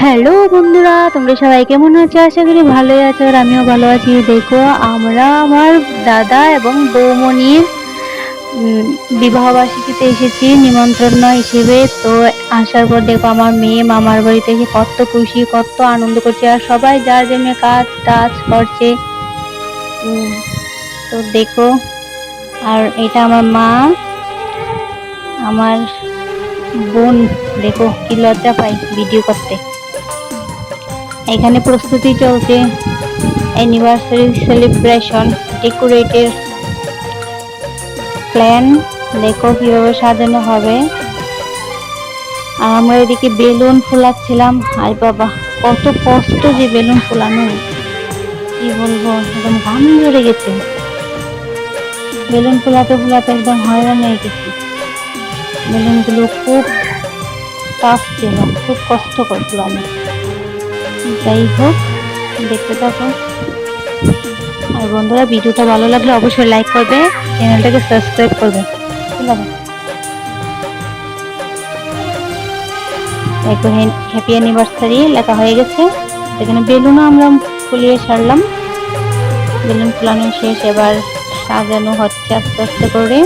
Hello বন্ধুরা তোমরা সবাই কেমন আছো? আশা করি ভালোই আছো আর আমিও ভালো আছি। দেখো আমরা আমার দাদা এবং বৌমণির উম, বিবাহবার্ষিকীতে এসেছি নিমন্ত্রণ হিসেবে। তো আসার পর দেখো আমার মেয়ে মামার বাড়িতে থেকে কত খুশি কত আনন্দ করছে আর সবাই যার জন্য কাজ টাজ করছে। তো দেখো আর এটা আমার মা আমার বোন। দেখো কি লজ্জা পাই ভিডিও করতে। এখানে প্রস্তুতি চলছে। অ্যানিভার্সারি সেলিব্রেশন ডেকোরেটের প্ল্যান দেখো কীভাবে সাজানো হবে। আর আমরা এদিকে বেলুন ফুলাচ্ছিলাম। আই বাবা, কত কষ্ট যে বেলুন ফুলানো। কি বলব, একদম ঘাম ধরে গেছে। বেলুন ফুলাতে ফুলাতে একদম হয়রান হয়ে গেছি। বেলুনগুলো খুব টাফ ছিল, খুব কষ্টকর ফুলানো যাই হোক, দেখতে থাকো। আর বন্ধুরা, ভিডিওটা ভালো লাগলে অবশ্যই লাইক করবে চ্যানেলটাকে সাবস্ক্রাইব করবে। দেখো হ্যাপি অ্যানিভার্সারি লেখা হয়ে গেছে। এখানে বেলুনও আমরা ফুলিয়ে সারলাম। বেলুন ফুলানো শেষ, এবার সাজানো হচ্ছে আস্তে আস্তে করে।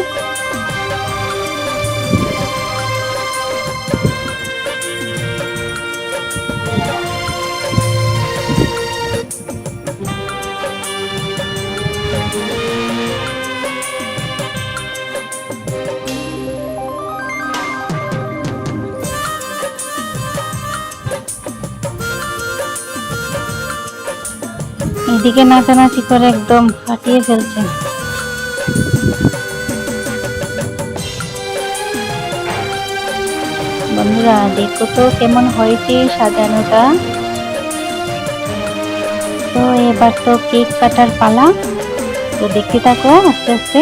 এদিকে নাচানাচি করে একদম ফাটিয়ে ফেলছে। বন্ধুরা, দেখো তো কেমন হয়েছে সাজানোটা। তো এবার তো কেক কাটার পালা। তো দেখতে থাকো আস্তে আস্তে।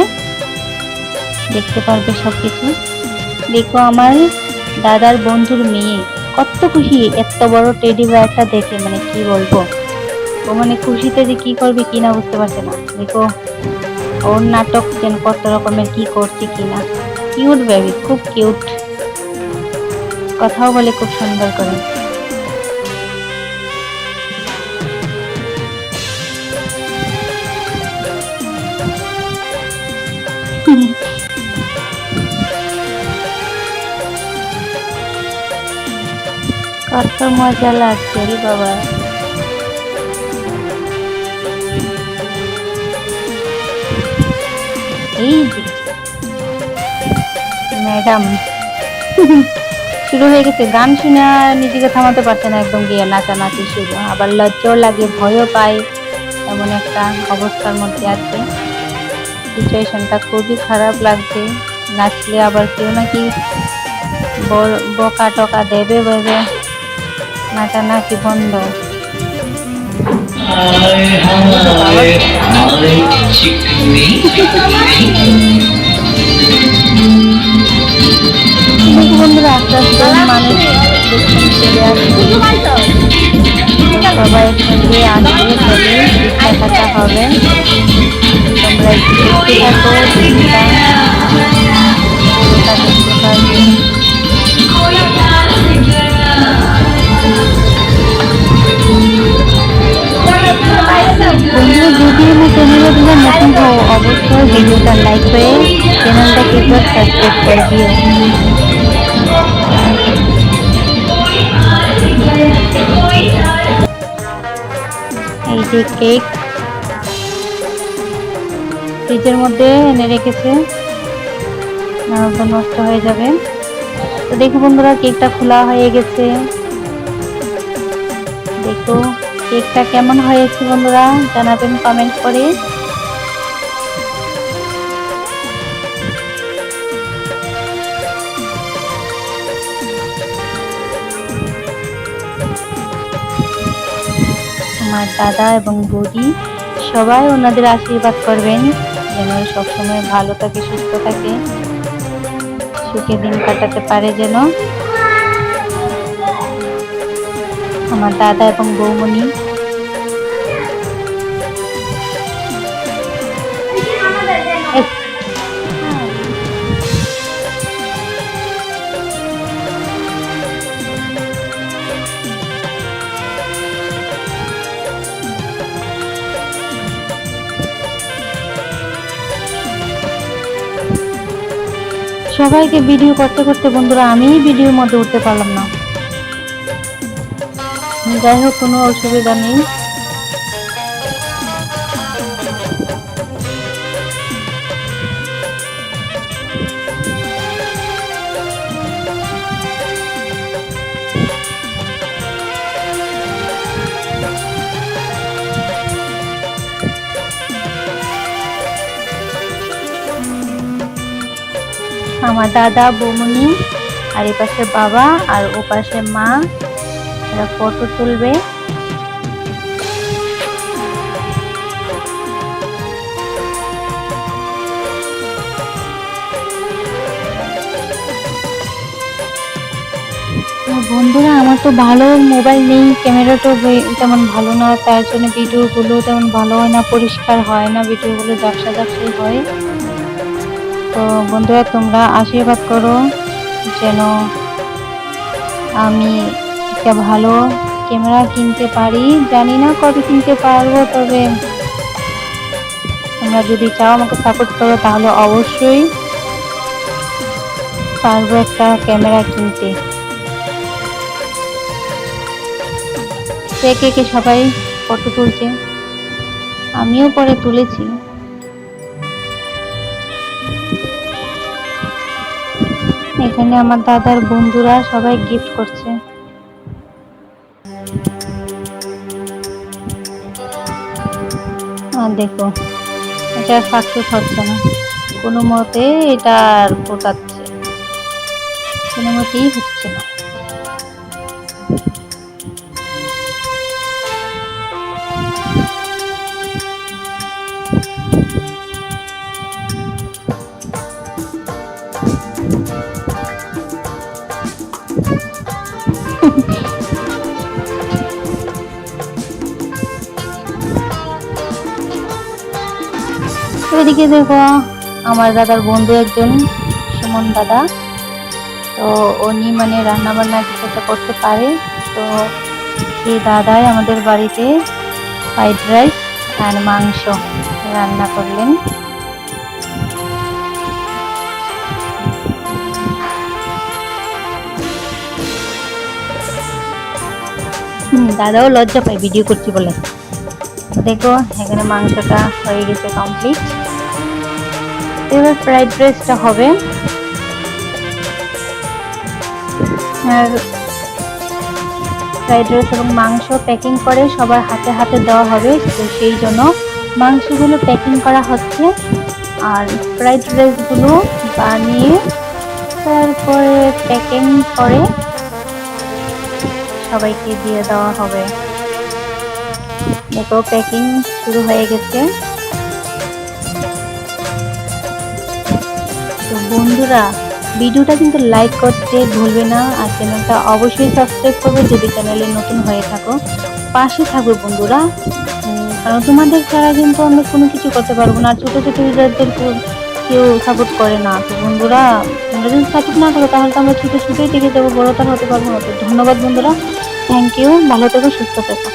দেখতে পারবে সব কিছু দেখো আমার দাদার বন্ধুর মেয়ে। কত খুশি, এত বড় টেডি বেয়ারটা দেখে মানে কি বলব। ও মানে খুশিতে যে কি করবে কি না বুঝতে পারছে না। দেখো, ওর নাটক যেন কত রকমের কি করছে কি না। কিউট বেবি খুব কিউট কথাও বলে খুব সুন্দর করে। কত মজা লাগছে রে বাবা। এই ম্যাডাম। শুরু হয়ে গেছে গান শুনে, নিজেকে থামাতে পারছে না, একদম গিয়ে নাচানাচি শুরু। আবার লজ্জাও লাগে, ভয়ও পায় এমন একটা অবস্থার মধ্যে আছে। সিচুয়েশনটা খুবই খারাপ লাগছে। নাচলে আবার কেউ নাকি বকা টকা দেবে ভেবে। নাচানাচি বন্ধ। দেখি বন্ধুরা আস্তে আস্তে মানুষ চলে আসছে সবাই একসঙ্গে আসবে তবে দেখাটা নতুন অবশ্যই ভিডিওটা লাইক করে চ্যানেলটাকে একবার সাবস্ক্রাইব করে দিও। এই যে কেক ফ্রিজের মধ্যে এনে রেখেছে। নাহলে নষ্ট হয়ে যাবে। তো দেখো বন্ধুরা কেকটা খোলা হয়ে গেছে। দেখো কেকটা কেমন হয়েছে বন্ধুরা? জানাবেন কমেন্ট করে। আমার দাদা এবং বৌদি সবাই ওনাদের আশীর্বাদ করবেন, যেন সবসময় ভালো থাকে, সুস্থ থাকে। সুখে দিন কাটাতে পারে যেন। আমার দাদা এবং বৌমণি সবাইকে ভিডিও করতে করতে বন্ধুরা আমি ভিডিওর মধ্যে উঠতে পারলাম না। যাই হোক, কোনো অসুবিধা নেই। আমার দাদা, বৌমনি, আর এ পাশে বাবা, আর ও পাশে মা, এরা ফটো তুলবে। বন্ধুরা, আমার তো ভালো মোবাইল নেই ক্যামেরাটাও তেমন ভালো না, তার জন্য ভিডিওগুলো তেমন ভালো হয় না, পরিষ্কার হয় না ভিডিওগুলো ঝাপসা ঝাপসি হয়। তো বন্ধুরা, তোমরা আশীর্বাদ করো যেন আমি একটা ভালো ক্যামেরা কিনতে পারি। জানি না কবে কিনতে পারব, তবে তোমরা যদি চাও আমাকে সাপোর্ট করো, তাহলে অবশ্যই পারব একটা ক্যামেরা কিনতে। কে কে সবাই ফটো তুলছে? আমিও পরে তুলেছি। এখানে আমার দাদার বন্ধুরা সবাই গিফট করছে। আর দেখো, এটা সাকসেস হচ্ছে না। কোনো মতে এটা আর ফোটাচ্ছে। কোনো মতেই হচ্ছে না। এদিকে দেখো, আমার দাদার বন্ধু একজন, সুমন দাদা। তো উনি মানে রান্না বান্না কিছু একটা করতে পারে। তো সেই দাদাই আমাদের বাড়িতে ফ্রাইড রাইস আর মাংস রান্না করলেন। দাদাও লজ্জা পায় ভিডিও করছি বলে। দেখো, এখানে মাংসটা হয়ে গেছে কমপ্লিট এবার ফ্রাইড রাইসটা হবে। আর ফ্রাইড রাইস এবং মাংস প্যাকিং করে সবার হাতে হাতে দেওয়া হবে, তো সেই জন্য মাংসগুলো প্যাকিং করা হচ্ছে। আর ফ্রাইড রাইসগুলো বানিয়ে তারপরে প্যাকিং করে সবাইকে দিয়ে দেওয়া হবে। দেখো প্যাকিং শুরু হয়ে গেছে। বন্ধুরা, ভিডিওটা কিন্তু লাইক করতে ভুলবে না আর চ্যানেলটা অবশ্যই সাবস্ক্রাইব করবে যদি চ্যানেলে নতুন হয়ে থাকো। পাশে থাকবে বন্ধুরা। কারণ তোমাদের ছাড়া কিন্তু আমরা কোনো কিছু করতে পারব না। ছোটো ছোটো ইউজারদের কেউ সাপোর্ট করে না। তো বন্ধুরা, তোমরা যদি সাপোর্ট না করো, তাহলে তো আমরা ছোটো ছোটোই থেকে যাব। বড় হতে পারব না। তো ধন্যবাদ বন্ধুরা। থ্যাংক ইউ ভালো থেকো, সুস্থ থেকো।